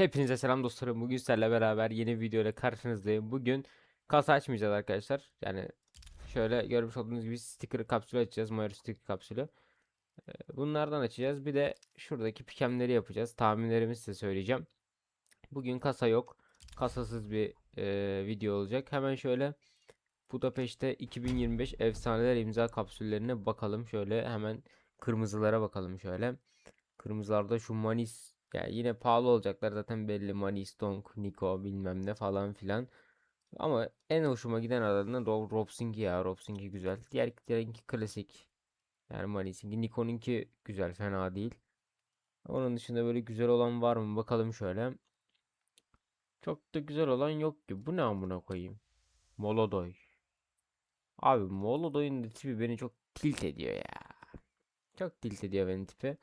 Hepinize selam dostlarım. Bugün sizlerle beraber yeni bir video ile karşınızdayım. Bugün kasa açmayacağız arkadaşlar. Yani şöyle görmüş olduğunuz gibi sticker kapsülü açacağız. Mario sticker kapsülü. Ee, Bunlardan açacağız. Bir de şuradaki pikemleri yapacağız. Tahminlerimi size söyleyeceğim. Bugün kasa yok. Kasasız bir e, video olacak. Hemen şöyle Budapeşte 2025 efsaneler imza kapsüllerine bakalım. Şöyle hemen kırmızılara bakalım şöyle. Kırmızılarda şu Manis yani yine pahalı olacaklar zaten belli. Manis, Donk, Nico bilmem ne falan filan. Ama en hoşuma giden aralarından Rob Robsing'i ya. Robsing'i güzel. Diğer diğerinki klasik. Yani Manis'inki. Nico'nunki güzel. Fena değil. Onun dışında böyle güzel olan var mı? Bakalım şöyle. Çok da güzel olan yok ki. Bu ne amına koyayım? Molodoy. Abi Molodoy'un tipi beni çok tilt ediyor ya. Çok tilt ediyor benim tipi.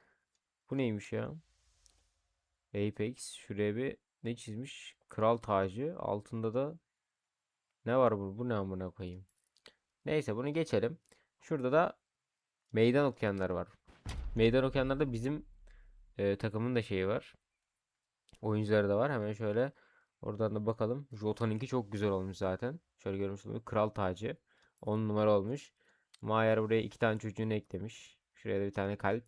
Bu neymiş ya? Apex. Şuraya bir ne çizmiş? Kral tacı. Altında da ne var bu? Bu ne amına koyayım? Neyse bunu geçelim. Şurada da meydan okuyanlar var. Meydan okuyanlarda bizim e, takımın da şeyi var. Oyuncuları da var. Hemen şöyle oradan da bakalım. Jota'nınki çok güzel olmuş zaten. Şöyle görmüş olduğunuz kral tacı. 10 numara olmuş. Mayer buraya iki tane çocuğunu eklemiş. Şuraya da bir tane kalp.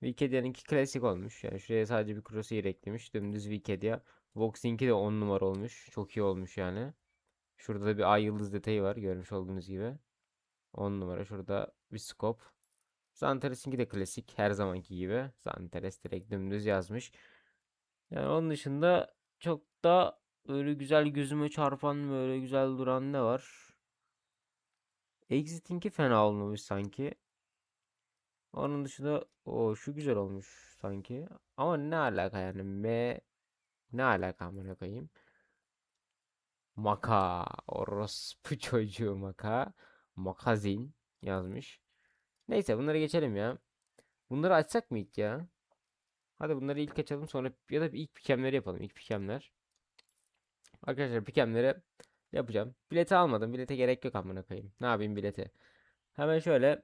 Wikedia'nınki klasik olmuş. Yani şuraya sadece bir crosshair eklemiş. Dümdüz Wikidia. Vox'inki de 10 numara olmuş. Çok iyi olmuş yani. Şurada da bir ay yıldız detayı var görmüş olduğunuz gibi. 10 numara. Şurada bir scope. Zantares'inki de klasik. Her zamanki gibi. Zantares direkt dümdüz yazmış. Yani onun dışında çok da öyle güzel gözüme çarpan böyle güzel duran ne var? Exit'inki fena olmamış sanki. Onun dışında o şu güzel olmuş sanki. Ama ne alaka yani? M ne alaka amına koyayım? Maka orospu çocuğu Maka Makazin yazmış. Neyse bunları geçelim ya. Bunları açsak mı ilk ya? Hadi bunları ilk açalım sonra ya da ilk pikemleri yapalım. İlk pikemler. Arkadaşlar pikemleri yapacağım. Bileti almadım. Bilete gerek yok amına koyayım. Ne yapayım bileti? Hemen şöyle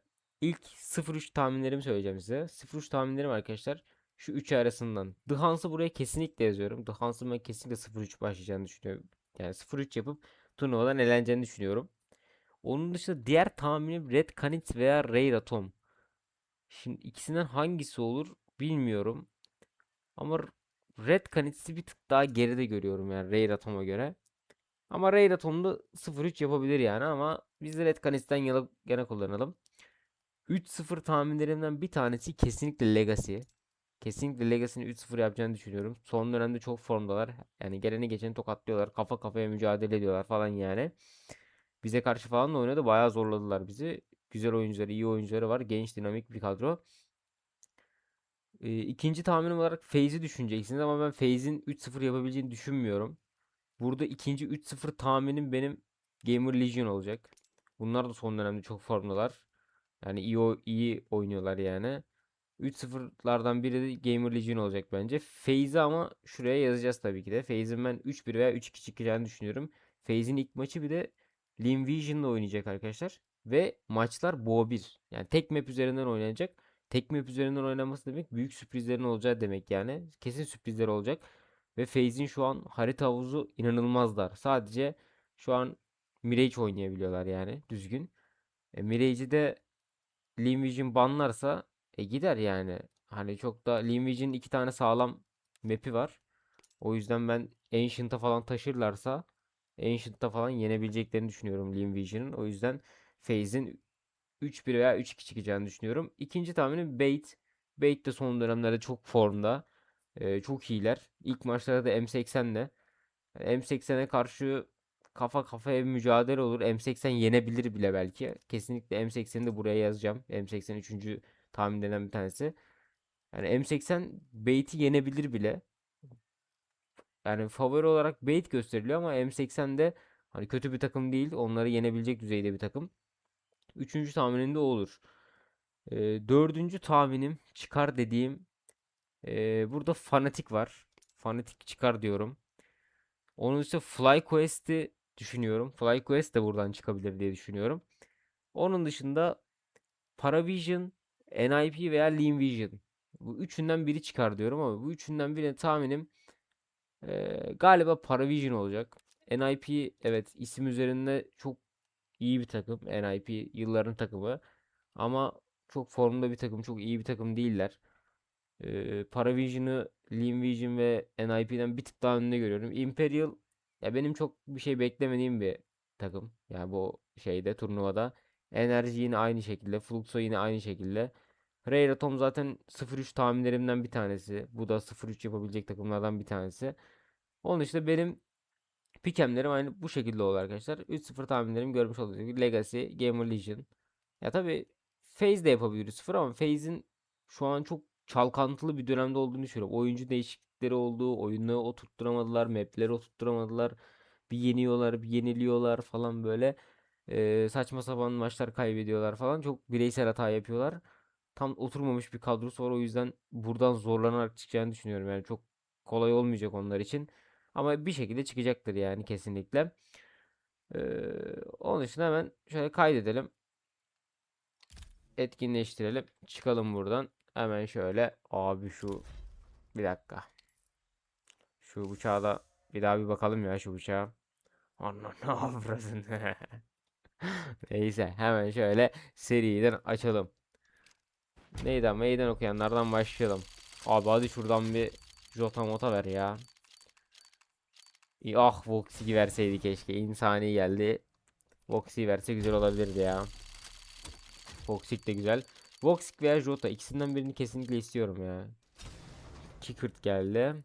ilk 0-3 tahminlerimi söyleyeceğim size. 0-3 tahminlerim arkadaşlar. Şu 3 arasından. The Hans'ı buraya kesinlikle yazıyorum. The Hans'ın ben kesinlikle 0-3 başlayacağını düşünüyorum. Yani 0-3 yapıp turnuvadan eleneceğini düşünüyorum. Onun dışında diğer tahminim Red Canids veya Ray Atom. Şimdi ikisinden hangisi olur bilmiyorum. Ama Red Canids'i bir tık daha geride görüyorum yani Ray Atom'a göre. Ama Ray Atom'da 0-3 yapabilir yani ama biz de Red Canids'ten yana, yana kullanalım. 3-0 tahminlerimden bir tanesi kesinlikle Legacy. Kesinlikle Legacy'nin 3-0 yapacağını düşünüyorum. Son dönemde çok formdalar. Yani geleni geçeni tokatlıyorlar. Kafa kafaya mücadele ediyorlar falan yani. Bize karşı falan da oynadı. Bayağı zorladılar bizi. Güzel oyuncuları, iyi oyuncuları var. Genç, dinamik bir kadro. Ee, ikinci tahminim olarak FaZe'i düşüneceksiniz ama ben FaZe'in 3-0 yapabileceğini düşünmüyorum. Burada ikinci 3-0 tahminim benim Gamer Legion olacak. Bunlar da son dönemde çok formdalar. Yani iyi iyi oynuyorlar yani. 3-0'lardan biri de Gamer Legion olacak bence. FaZe'i ama şuraya yazacağız tabii ki de. FaZe'in ben 3-1 veya 3-2 çıkacağını düşünüyorum. FaZe'in ilk maçı bir de Lim Vision'la oynayacak arkadaşlar. Ve maçlar Bo 1. Yani tek map üzerinden oynanacak. Tek map üzerinden oynaması demek büyük sürprizlerin olacağı demek yani. Kesin sürprizler olacak. Ve FaZe'in şu an harita havuzu inanılmazlar. Sadece şu an Mirage oynayabiliyorlar yani düzgün. E, Mirage'i de Vision banlarsa e, gider yani. Hani çok da Vision'in iki tane sağlam map'i var. O yüzden ben Ancient'a falan taşırlarsa Ancient'ta falan yenebileceklerini düşünüyorum Vision'ın. O yüzden FaZe'in 3-1 veya 3-2 çıkacağını düşünüyorum. İkinci tahminim Bait. Bait de son dönemlerde çok formda. Ee, çok iyiler. İlk maçlarda da M80'le. Yani M80'e karşı kafa kafaya bir mücadele olur. M80 yenebilir bile belki. Kesinlikle M80'i de buraya yazacağım. M80 üçüncü tahminlerinden bir tanesi. Yani M80 Bait'i yenebilir bile. Yani favori olarak Bait gösteriliyor ama M80 de hani kötü bir takım değil. Onları yenebilecek düzeyde bir takım. Üçüncü tahmininde olur. Ee, dördüncü tahminim çıkar dediğim ee, burada fanatik var. Fanatik çıkar diyorum. Onun dışında FlyQuest'i düşünüyorum. FlyQuest de buradan çıkabilir diye düşünüyorum. Onun dışında Paravision, NIP veya Lean Vision. Bu üçünden biri çıkar diyorum ama bu üçünden birine tahminim Ee, galiba Paravision olacak. NIP evet isim üzerinde çok iyi bir takım. NIP yılların takımı. Ama çok formda bir takım, çok iyi bir takım değiller. Ee, Paravision'ı Lean Vision ve NIP'den bir tık daha önünde görüyorum. Imperial ya benim çok bir şey beklemediğim bir takım. Yani bu şeyde turnuvada. Enerji yine aynı şekilde. Fluxo yine aynı şekilde. Ray Atom zaten 0-3 tahminlerimden bir tanesi. Bu da 0-3 yapabilecek takımlardan bir tanesi. Onun dışında benim pikemlerim aynı bu şekilde olur arkadaşlar. 3-0 tahminlerim görmüş olduk. Legacy, Gamer Legion. Ya tabii FaZe de yapabiliriz 0 ama FaZe'in şu an çok çalkantılı bir dönemde olduğunu düşünüyorum. Oyuncu değişiklikleri oldu. Oyunu oturtturamadılar. Map'leri oturtturamadılar. Bir yeniyorlar, bir yeniliyorlar falan böyle. Ee, saçma sapan maçlar kaybediyorlar falan. Çok bireysel hata yapıyorlar. Tam oturmamış bir kadrosu var. O yüzden buradan zorlanarak çıkacağını düşünüyorum. Yani çok kolay olmayacak onlar için. Ama bir şekilde çıkacaktır yani kesinlikle. Ee, onun dışında hemen şöyle kaydedelim. Etkinleştirelim. Çıkalım buradan. Hemen şöyle. Abi şu bir dakika. Şu bıçağa da bir daha bir bakalım ya şu bıçağa. Ananı avradını. Neyse hemen şöyle seriden açalım. Neyden meydan okuyanlardan başlayalım. Abi hadi şuradan bir Jota Mota ver ya. Ah Voxy verseydi keşke. İnsani geldi. Voxy verse güzel olabilirdi ya. Voxic de güzel. Voxic veya Jota ikisinden birini kesinlikle istiyorum ya. Kickert geldi.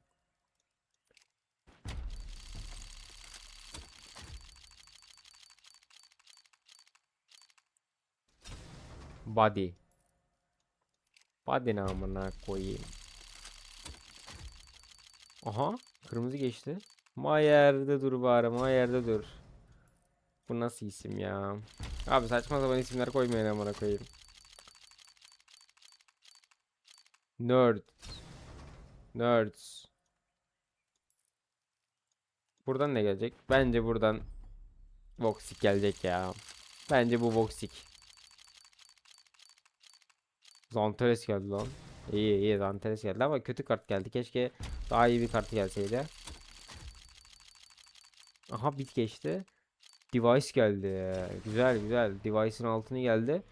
Body. Body ne amına koyayım. Aha kırmızı geçti. Ma yerde dur bari ma yerde dur. Bu nasıl isim ya? Abi saçma sapan isimler koymayın amına koyayım. Nerd. Nerds. Buradan ne gelecek? Bence buradan Voxic gelecek ya. Bence bu Voxic. Zanteres geldi lan. İyi iyi Zanteres geldi ama kötü kart geldi. Keşke daha iyi bir kart gelseydi. Aha bit geçti. Device geldi. Güzel güzel. Device'ın altını geldi.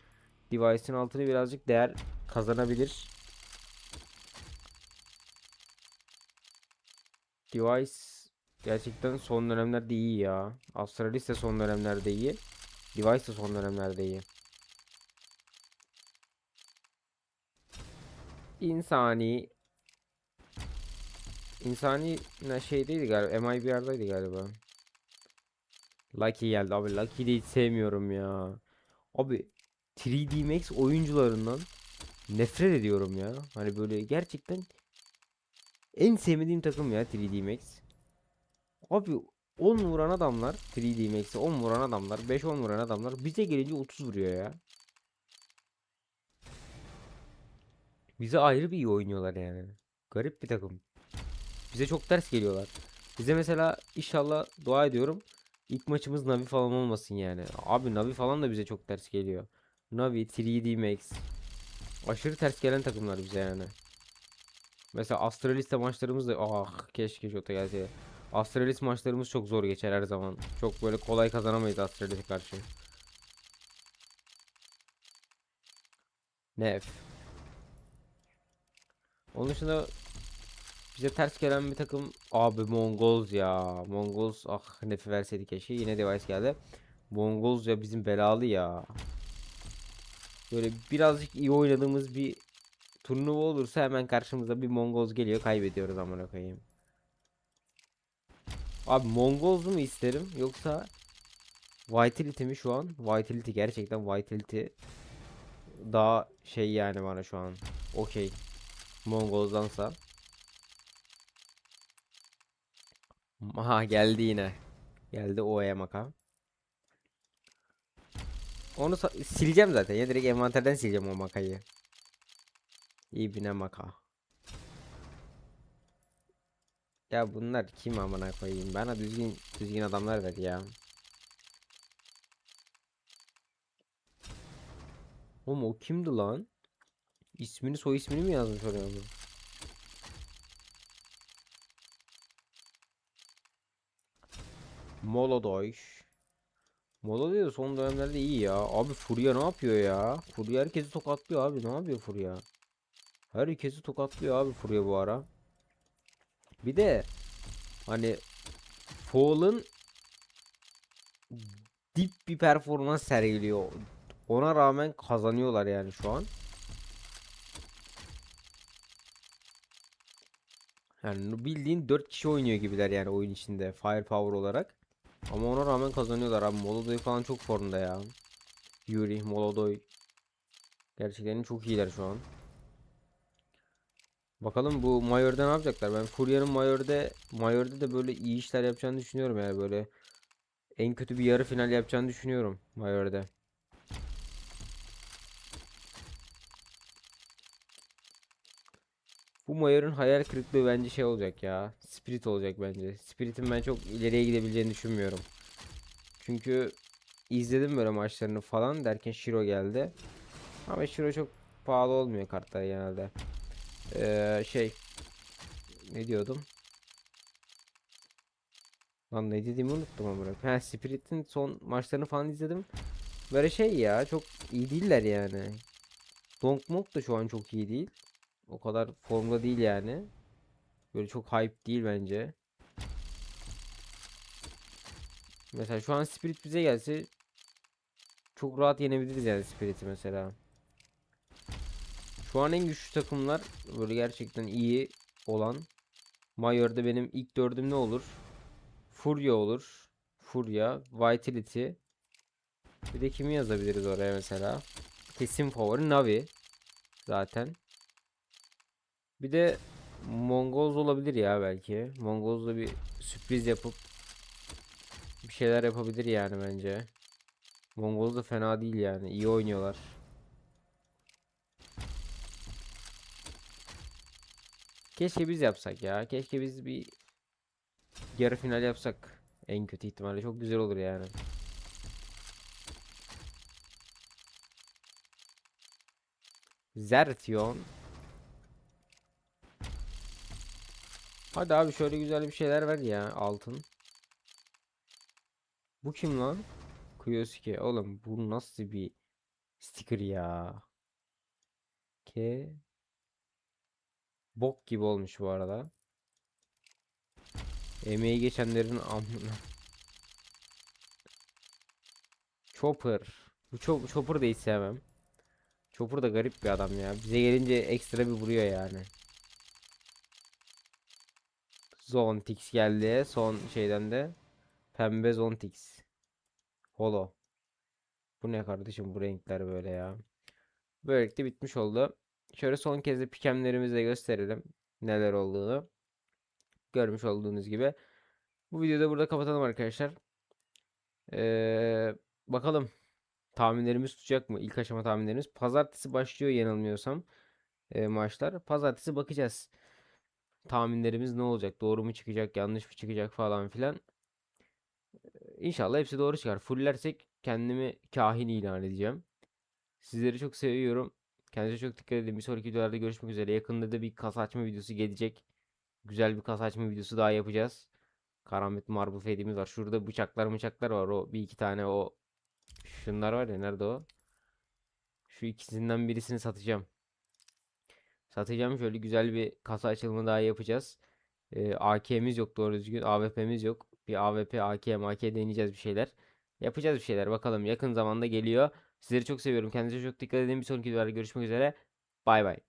Device'ın altını birazcık değer kazanabilir. Device gerçekten son dönemlerde iyi ya. Astralis de son dönemlerde iyi. Device de son dönemlerde iyi. İnsani İnsani şeydeydi galiba. MIBR'daydı galiba. Lucky geldi abi. Lucky'yi de hiç sevmiyorum ya. Abi 3D Max oyuncularından nefret ediyorum ya. Hani böyle gerçekten en sevmediğim takım ya 3D Max. Abi 10 vuran adamlar 3D Max'e 10 vuran adamlar 5-10 vuran adamlar bize gelince 30 vuruyor ya. Bize ayrı bir iyi oynuyorlar yani. Garip bir takım. Bize çok ters geliyorlar. Bize mesela inşallah dua ediyorum. İlk maçımız Navi falan olmasın yani. Abi Navi falan da bize çok ters geliyor. Navi, 3D Max. Aşırı ters gelen takımlar bize yani. Mesela Astralis'te maçlarımız da ah keşke Jota gelseydi. Astralis maçlarımız çok zor geçer her zaman. Çok böyle kolay kazanamayız Astralis'e karşı. Nef. Onun dışında bize ters gelen bir takım abi Mongols ya. Mongols ah nefi verseydi keşke. Yine device geldi. Mongols ya bizim belalı ya. Böyle birazcık iyi oynadığımız bir turnuva olursa hemen karşımıza bir Mongols geliyor kaybediyoruz amına koyayım. Abi Mongols mu isterim yoksa Vitality mi şu an? Vitality gerçekten Vitality daha şey yani bana şu an. Okey. Mongol'dansa. Aha geldi yine. Geldi o maka. Onu sileceğim zaten ya direkt envanterden sileceğim o makayı. İbne maka. Ya bunlar kim amına koyayım? Bana düzgün düzgün adamlar ver ya. Oğlum o kimdi lan? İsmini soy ismini mi yazmış oraya bu? Molodoy. Molodoy da son dönemlerde iyi ya. Abi Furya ne yapıyor ya? Furya herkesi tokatlıyor abi. Ne yapıyor Furya? Herkesi tokatlıyor abi Furya bu ara. Bir de hani Fall'ın dip bir performans sergiliyor. Ona rağmen kazanıyorlar yani şu an. Yani bildiğin 4 kişi oynuyor gibiler yani oyun içinde firepower olarak. Ama ona rağmen kazanıyorlar abi. Molodoy falan çok formda ya. Yuri, Molodoy. Gerçekten çok iyiler şu an. Bakalım bu Mayor'da ne yapacaklar? Ben Furya'nın Mayor'da Mayor'da da böyle iyi işler yapacağını düşünüyorum yani böyle en kötü bir yarı final yapacağını düşünüyorum Mayor'da. Bu Mayor'un hayal kırıklığı bence şey olacak ya. Spirit olacak bence. Spirit'in ben çok ileriye gidebileceğini düşünmüyorum. Çünkü izledim böyle maçlarını falan derken Shiro geldi. Ama Shiro çok pahalı olmuyor kartlar genelde. Ee, şey ne diyordum? Lan ne dediğimi unuttum ama bırak. Spirit'in son maçlarını falan izledim. Böyle şey ya çok iyi değiller yani. Donk Monk da şu an çok iyi değil. O kadar formda değil yani. Böyle çok hype değil bence. Mesela şu an Spirit bize gelse çok rahat yenebiliriz yani Spirit'i mesela. Şu an en güçlü takımlar böyle gerçekten iyi olan. Mayor'da benim ilk dördüm ne olur? Furya olur. Furya, Vitality. Bir de kimi yazabiliriz oraya mesela? Kesin favori Navi. Zaten. Bir de Mongols olabilir ya belki. Mongols'la bir sürpriz yapıp bir şeyler yapabilir yani bence. Mongols da fena değil yani. İyi oynuyorlar. Keşke biz yapsak ya. Keşke biz bir yarı final yapsak. En kötü ihtimalle çok güzel olur yani. Zertion. Hadi abi şöyle güzel bir şeyler ver ya altın. Bu kim lan? Kuyosuke. Oğlum bu nasıl bir sticker ya? Ke Bok gibi olmuş bu arada. Emeği geçenlerin amına. Chopper. Bu Chop Chopper da hiç sevmem. Chopper da garip bir adam ya. Bize gelince ekstra bir vuruyor yani. Zontix geldi. Son şeyden de. Pembe Zontix. Holo. Bu ne kardeşim bu renkler böyle ya. Böylelikle bitmiş oldu. Şöyle son kez de pikemlerimizi de gösterelim. Neler olduğunu. Görmüş olduğunuz gibi. Bu videoyu da burada kapatalım arkadaşlar. Ee, bakalım. Tahminlerimiz tutacak mı? İlk aşama tahminlerimiz. Pazartesi başlıyor yanılmıyorsam. E, maçlar. Pazartesi bakacağız. Tahminlerimiz ne olacak? Doğru mu çıkacak? Yanlış mı çıkacak falan filan. İnşallah hepsi doğru çıkar. Fullersek kendimi kahin ilan edeceğim. Sizleri çok seviyorum. Kendinize çok dikkat edin. Bir sonraki videolarda görüşmek üzere. Yakında da bir kasa açma videosu gelecek. Güzel bir kasa açma videosu daha yapacağız. Karamet Marble Fade'imiz var. Şurada bıçaklar bıçaklar var. O bir iki tane o şunlar var ya nerede o? Şu ikisinden birisini satacağım. Satacağım şöyle güzel bir kasa açılımı daha yapacağız. Ee, AK'miz yok doğru düzgün. AWP'miz yok. Bir AWP, AK, MK deneyeceğiz bir şeyler. Yapacağız bir şeyler bakalım. Yakın zamanda geliyor. Sizleri çok seviyorum. Kendinize çok dikkat edin. Bir sonraki videolarda görüşmek üzere. Bay bay.